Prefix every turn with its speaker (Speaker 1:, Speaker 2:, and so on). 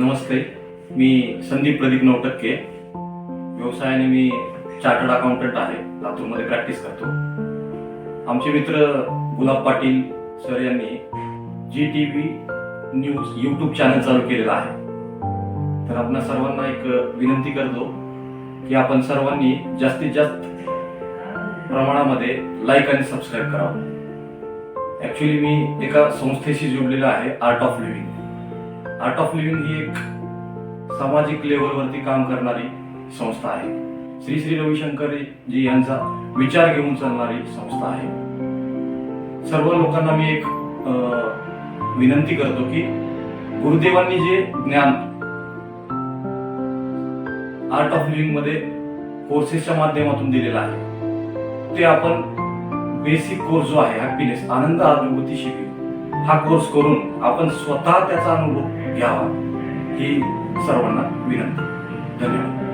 Speaker 1: नमस्ते मी संदीप प्रदीप नवटक्के व्यवसायाने मी chartered accountant आहे लातूरमध्ये प्रॅक्टिस करतो. आमचे मित्र गुलाब पाटील सर यांनी G T V news YouTube channel चालू केलेला आहे. तर आपण सर्वांना एक विनंती करतो की आपण सर्वांनी जास्तीत जास्त प्रमाणामध्ये लाईक आणि सबस्क्राईब करावं. ॲक्च्युली मी एका संस्थेशी जोडलेला आहे Art of Living Art of Living ही एक सामाजिक लेवलवरती काम करणारी संस्था आहे. श्री श्री रविशंकर जी यांचा विचार घेऊन चालणारी संस्था आहे. सर्व लोकांना मी एक अं, विनंती करतो की गुरुदेवांनी जे ज्ञान आर्ट ऑफ लिव्हिंगमध्ये कोर्सेसच्या माध्यमातून दिलेलं आहे ते आपण बेसिक कोर्स जो आहे हॅपीनेस आनंद अनुभूती शिकू. हा कोर्स करून आपण स्वतः त्याचा अनुभव घ्यावा ही सर्वांना विनंती. धन्यवाद.